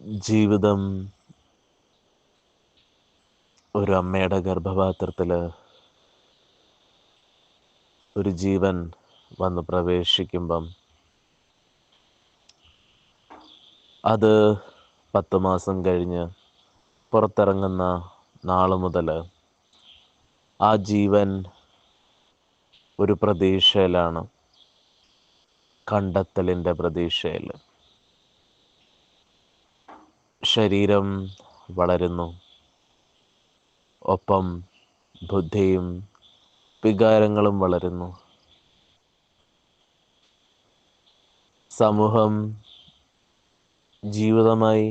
ജീവിതം ഒരു അമ്മയുടെ ഗർഭപാത്രത്തിൽ ഒരു ജീവൻ വന്ന് പ്രവേശിക്കുമ്പം അത് പത്ത് മാസം കഴിഞ്ഞ് പുറത്തിറങ്ങുന്ന നാൾ മുതൽ ആ ജീവൻ ഒരു പ്രതീക്ഷയിലാണ് കണ്ടെത്തലിന്റെ പ്രതീക്ഷയിൽ ശരീരം വളരുന്നു. ഒപ്പം ബുദ്ധിയും വികാരങ്ങളും വളരുന്നു. സമൂഹം ജീവിതമായി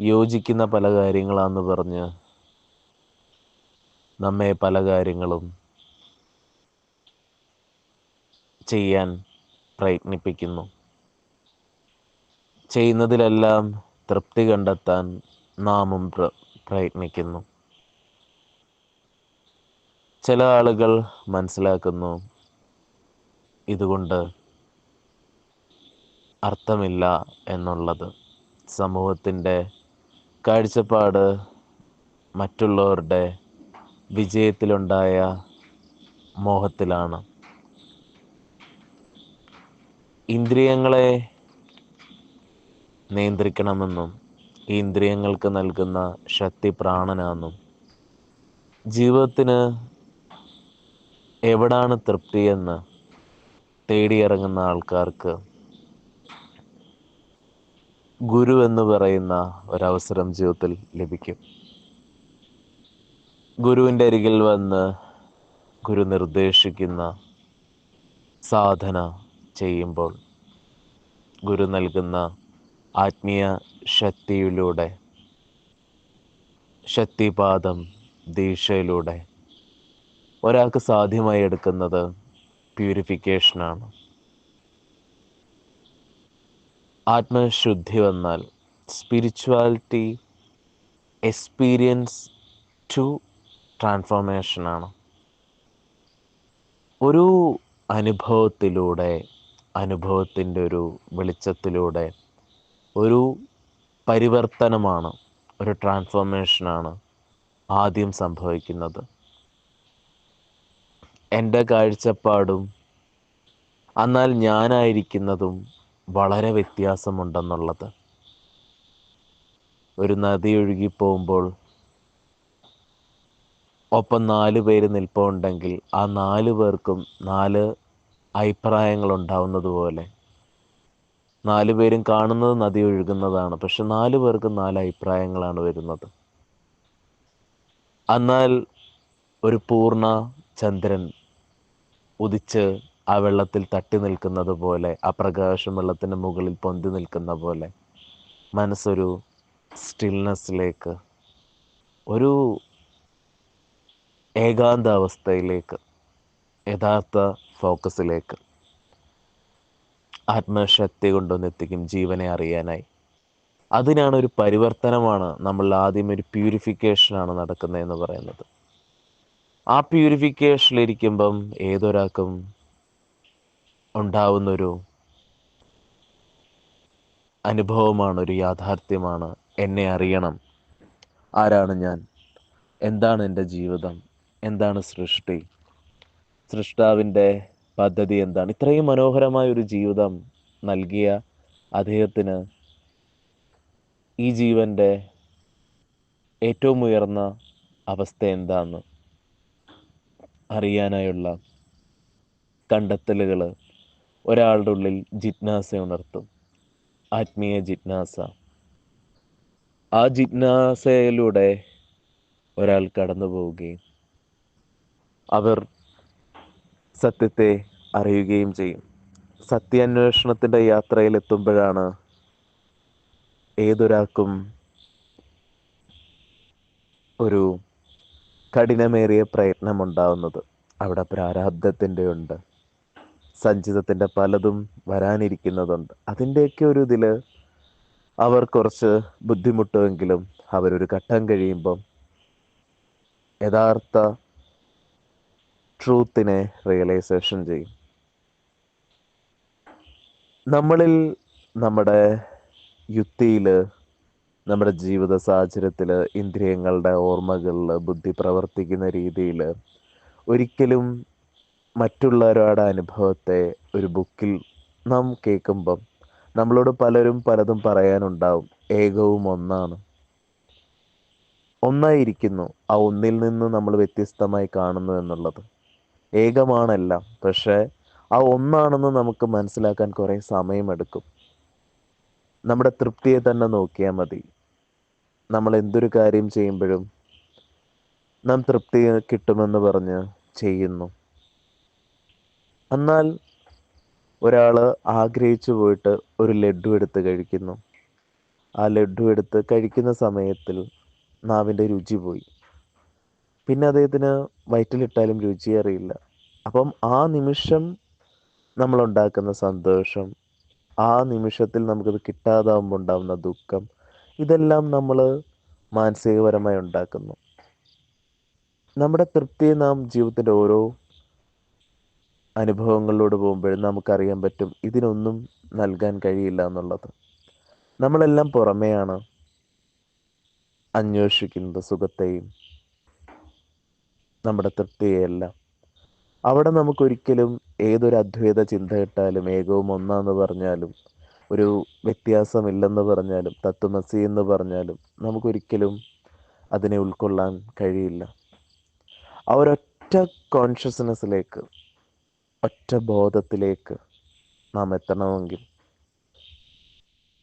യോജിക്കുന്ന പല കാര്യങ്ങളാന്ന് പറഞ്ഞ് നമ്മെ പല കാര്യങ്ങളും ചെയ്യാൻ പ്രയത്നിപ്പിക്കുന്നു. ചെയ്യുന്നതിലെല്ലാം തൃപ്തി കണ്ടെത്താൻ നാമും പ്ര പ്രയത്നിക്കുന്നു. ചില ആളുകൾ മനസ്സിലാക്കുന്നു ഇതുകൊണ്ട് അർത്ഥമില്ല എന്നുള്ളത്. സമൂഹത്തിന്റെ കാഴ്ചപ്പാട് മറ്റുള്ളവരുടെ വിജയത്തിലുണ്ടായ മോഹത്തിലാണ്. ഇന്ദ്രിയങ്ങളെ നിയന്ത്രിക്കണമെന്നും ഇന്ദ്രിയങ്ങൾക്ക് നൽകുന്ന ശക്തി പ്രാണനാണെന്നും ജീവിതത്തിന് എവിടാണ് തൃപ്തിയെന്ന് തേടിയിറങ്ങുന്ന ആൾക്കാർക്ക് ഗുരു എന്ന് പറയുന്ന ഒരവസരം ജീവിതത്തിൽ ലഭിക്കും. ഗുരുവിന്റെ അരികിൽ വന്ന് ഗുരു നിർദ്ദേശിക്കുന്ന സാധന ചെയ്യുമ്പോൾ ഗുരു നൽകുന്ന ആത്മീയ ശക്തിയിലൂടെ ശക്തിപാദം ദീക്ഷയിലൂടെ. ഒരാൾക്ക് സാധ്യമായി എടുക്കുന്നത് പ്യൂരിഫിക്കേഷനാണ്. ആത്മശുദ്ധി വന്നാൽ സ്പിരിച്വാലിറ്റി എക്സ്പീരിയൻസ് ടു ട്രാൻസ്ഫോർമേഷനാണ്. ഒരു അനുഭവത്തിലൂടെ അനുഭവത്തിന്റെ ഒരു വെളിച്ചത്തിലൂടെ ഒരു പരിവർത്തനമാണ് ഒരു ട്രാൻസ്ഫോർമേഷനാണ് ആദ്യം സംഭവിക്കുന്നത്. എന്റെ കാഴ്ചപ്പാടും എന്നാൽ ഞാനായിരിക്കുന്നതും വളരെ വ്യത്യാസമുണ്ടെന്നുള്ളത്. ഒരു നദി ഒഴുകിപ്പോകുമ്പോൾ ഒപ്പം നാല് പേര് നിൽപ്പുണ്ടെങ്കിൽ ആ നാല് പേർക്കും നാല് അഭിപ്രായങ്ങൾ ഉണ്ടാവുന്നത് പോലെ നാല് പേരും കാണുന്നത് നദി ഒഴുകുന്നതാണ്. പക്ഷെ നാലു പേർക്ക് നാല് അഭിപ്രായങ്ങളാണ് വരുന്നത്. എന്നാൽ ഒരു പൂർണ ചന്ദ്രൻ ഉദിച്ച് ആ വെള്ളത്തിൽ തട്ടി നിൽക്കുന്നത് പോലെ ആ പ്രകാശം വെള്ളത്തിന് മുകളിൽ പൊന്തി നിൽക്കുന്ന പോലെ മനസ്സൊരു സ്റ്റിൽനെസ്സിലേക്ക് ഒരു ഏകാന്താവസ്ഥയിലേക്ക് യഥാർത്ഥ ഫോക്കസിലേക്ക് ആത്മശക്തി കൊണ്ടുവന്നെത്തിക്കും ജീവനെ അറിയാനായി. അതിനാണ് ഒരു പരിവർത്തനമാണ് നമ്മൾ ആദ്യം ഒരു പ്യൂരിഫിക്കേഷനാണ് നടക്കുന്നത് എന്ന് പറയുന്നത്. ആ പ്യൂരിഫിക്കേഷനിലിരിക്കുമ്പം ഏതൊരാൾക്കും ഉണ്ടാവുന്നൊരു അനുഭവമാണ് ഒരു യാഥാർത്ഥ്യമാണ്. എന്നെ അറിയണം. ആരാണ് ഞാൻ? എന്താണ് എന്റെ ജീവിതം? എന്താണ് സൃഷ്ടി? സൃഷ്ടാവിന്റെ പദ്ധതി എന്താണ്? ഇത്രയും മനോഹരമായ ഒരു ജീവിതം നൽകിയ അദ്ദേഹത്തിന് ഈ ജീവന്റെ ഏറ്റവും ഉയർന്ന അവസ്ഥ എന്താന്ന് അറിയാനായുള്ള കണ്ടെത്തലുകൾ ഒരാളുടെ ഉള്ളിൽ ജിജ്ഞാസ ഉണർത്തും. ആത്മീയ ജിജ്ഞാസ. ആ ജിജ്ഞാസയിലൂടെ ഒരാൾ കടന്നു പോവുകയും അവർ സത്യത്തെ അറിയുകയും ചെയ്യും. സത്യാന്വേഷണത്തിന്റെ യാത്രയിൽ എത്തുമ്പോഴാണ് ഏതൊരാൾക്കും ഒരു കഠിനമേറിയ പ്രയത്നമുണ്ടാവുന്നത്. അവിടെ പ്രാരാബ്ധത്തിന്റെ ഉണ്ട്. സഞ്ചിതത്തിന്റെ പലതും വരാനിരിക്കുന്നതുണ്ട്. അതിന്റെയൊക്കെ ഒരു ഇതിൽ അവർ കുറച്ച് ബുദ്ധിമുട്ടുമെങ്കിലും അവരൊരു ഘട്ടം കഴിയുമ്പം യഥാർത്ഥ ട്രൂത്തിനെ റിയലൈസേഷൻ ചെയ്യും. നമ്മളിൽ നമ്മുടെ യുക്തിയിൽ നമ്മുടെ ജീവിത സാഹചര്യത്തിൽ ഇന്ദ്രിയങ്ങളുടെ ഓർമ്മകളിൽ ബുദ്ധി പ്രവർത്തിക്കുന്ന രീതിയിൽ ഒരിക്കലും മറ്റുള്ളവരുടെ അനുഭവത്തെ ഒരു ബുക്കിൽ നാം കേൾക്കുമ്പം നമ്മളോട് പലരും പലതും പറയാനുണ്ടാവും. ഏകവും ഒന്നാണ്. ഒന്നായിരിക്കുന്നു ആ ഒന്നിൽ നിന്ന് നമ്മൾ വ്യത്യസ്തമായി കാണുന്നു എന്നുള്ളത്. ഏകമാണെല്ലാം. പക്ഷേ ആ ഒന്നാണെന്ന് നമുക്ക് മനസ്സിലാക്കാൻ കുറേ സമയമെടുക്കും. നമ്മുടെ തൃപ്തിയെ തന്നെ നോക്കിയാൽ മതി. നമ്മൾ എന്തൊരു കാര്യം ചെയ്യുമ്പോഴും നാം തൃപ്തി കിട്ടുമെന്ന് പറഞ്ഞ് ചെയ്യുന്നു. എന്നാൽ ഒരാൾ ആഗ്രഹിച്ചു പോയിട്ട് ഒരു ലഡു എടുത്ത് കഴിക്കുന്നു. ആ ലഡു എടുത്ത് കഴിക്കുന്ന സമയത്തിൽ നാവിന്റെ രുചി പോയി. പിന്നെ അദ്ദേഹത്തിന് വയറ്റിലിട്ടാലും രുചി അറിയില്ല. അപ്പം ആ നിമിഷം നമ്മളുണ്ടാക്കുന്ന സന്തോഷം ആ നിമിഷത്തിൽ നമുക്കത് കിട്ടാതാവുമ്പോൾ ഉണ്ടാകുന്ന ദുഃഖം ഇതെല്ലാം നമ്മൾ മാനസികപരമായി ഉണ്ടാക്കുന്നു. നമ്മുടെ തൃപ്തിയെ നാം ജീവിതത്തിന്റെ ഓരോ അനുഭവങ്ങളിലൂടെ പോകുമ്പോഴും നമുക്കറിയാൻ പറ്റും ഇതിനൊന്നും നൽകാൻ കഴിയില്ല എന്നുള്ളത്. നമ്മളെല്ലാം പുറമെയാണ് അന്വേഷിക്കുന്നത് സുഖത്തെയും നമ്മുടെ തൃപ്തിയെല്ലാം അവിടെ നമുക്കൊരിക്കലും ഏതൊരു അദ്വൈത ചിന്ത ഇട്ടാലും ഏകവും ഒന്നാന്ന് പറഞ്ഞാലും ഒരു വ്യത്യാസമില്ലെന്ന് പറഞ്ഞാലും തത്വമസി എന്ന് പറഞ്ഞാലും നമുക്കൊരിക്കലും അതിനെ ഉൾക്കൊള്ളാൻ കഴിയില്ല. ആ ഒരൊറ്റ കോൺഷ്യസ്നെസ്സിലേക്ക് ഒറ്റ ബോധത്തിലേക്ക് നാം എത്തണമെങ്കിൽ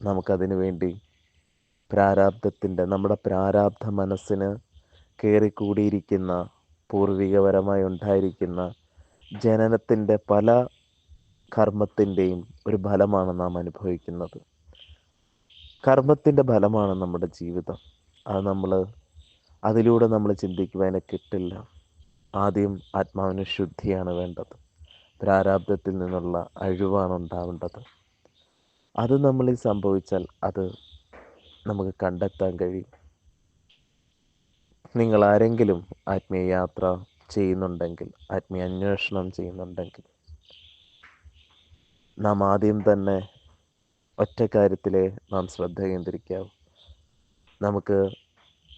നമുക്കതിനു വേണ്ടി പ്രാരാബ്ധത്തിന്റെ നമ്മുടെ പ്രാരാബ്ധ മനസ്സിന് കയറിക്കൂടിയിരിക്കുന്ന പൂർവികപരമായി ഉണ്ടായിരിക്കുന്ന ജനനത്തിന്റെ പല കർമ്മത്തിന്റെയും ഒരു ഫലമാണ് നാം അനുഭവിക്കുന്നത്. കർമ്മത്തിന്റെ ഫലമാണ് നമ്മുടെ ജീവിതം. അത് നമ്മൾ അതിലൂടെ നമ്മൾ ചിന്തിക്കുവാനെ കിട്ടില്ല. ആദ്യം ആത്മാവിന് ശുദ്ധിയാണ് വേണ്ടത്. പ്രാരാബ്ദത്തിൽ നിന്നുള്ള അഴിവാണ് ഉണ്ടാവേണ്ടത്. അത് നമ്മളിൽ സംഭവിച്ചാൽ അത് നമുക്ക് കണ്ടെത്താൻ കഴിയും. നിങ്ങൾ ആരെങ്കിലും ആത്മീയ യാത്ര ചെയ്യുന്നുണ്ടെങ്കിൽ ആത്മീയ അന്വേഷണം ചെയ്യുന്നുണ്ടെങ്കിൽ നാം ആദ്യം തന്നെ ഒറ്റ കാര്യത്തിലെ നാം ശ്രദ്ധ കേന്ദ്രീകരിക്കാവൂ നമുക്ക്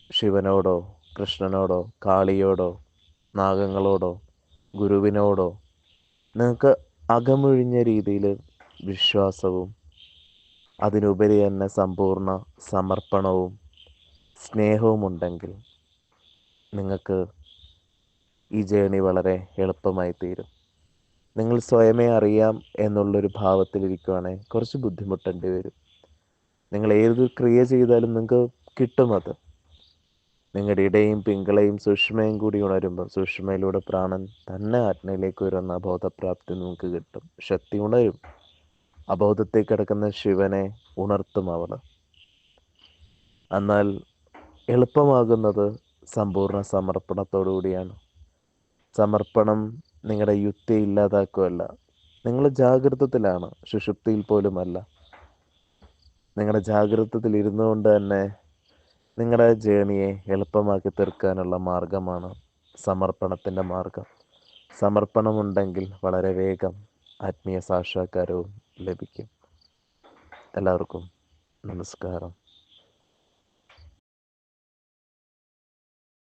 ശിവനോടോ കൃഷ്ണനോടോ കാളിയോടോ നാഗങ്ങളോടോ ഗുരുവിനോടോ നിങ്ങൾക്ക് അകമൊഴിഞ്ഞ രീതിയിൽ വിശ്വാസവും അതിനുപരി തന്നെ സമ്പൂർണ സമർപ്പണവും സ്നേഹവും ഉണ്ടെങ്കിൽ നിങ്ങൾക്ക് ഈ ജേണി വളരെ എളുപ്പമായി തീരും. നിങ്ങൾ സ്വയമേ അറിയാം എന്നുള്ളൊരു ഭാവത്തിലിരിക്കുവാണെങ്കിൽ കുറച്ച് ബുദ്ധിമുട്ടേണ്ടി വരും. നിങ്ങൾ ഏത് ക്രിയ ചെയ്താലും നിങ്ങൾക്ക് കിട്ടും അത്. നിങ്ങളുടെ ഇടയും പിങ്കളയും സുഷ്മയും കൂടി ഉണരുമ്പോൾ സുഷ്മയിലൂടെ പ്രാണൻ തന്നെ ആത്മയിലേക്ക് വരുന്ന ബോധപ്രാപ്തി നിങ്ങൾക്ക് കിട്ടും. ശക്തി ഉണരും. അബോധത്തിൽ കിടക്കുന്ന ശിവനെ ഉണർത്തും അവൾ എന്നാൽ എളുപ്പമാകുന്നത് സമ്പൂർണ സമർപ്പണത്തോടു കൂടിയാണ് സമർപ്പണം നിങ്ങളുടെ യുക്തി ഇല്ലാതാക്കുകയല്ല. നിങ്ങൾ ജാഗ്രതത്തിലാണ് സുഷുപ്തിയിൽ പോലുമല്ല. നിങ്ങളുടെ ജാഗ്രതത്തിൽ ഇരുന്നു കൊണ്ട് തന്നെ നിങ്ങളുടെ ജേണിയെ എളുപ്പമാക്കി തീർക്കാനുള്ള മാർഗമാണ് സമർപ്പണത്തിന്റെ മാർഗം. സമർപ്പണമുണ്ടെങ്കിൽ വളരെ വേഗം ആത്മീയ സാക്ഷാത്കാരവും ലഭിക്കും. എല്ലാവർക്കും നമസ്കാരം.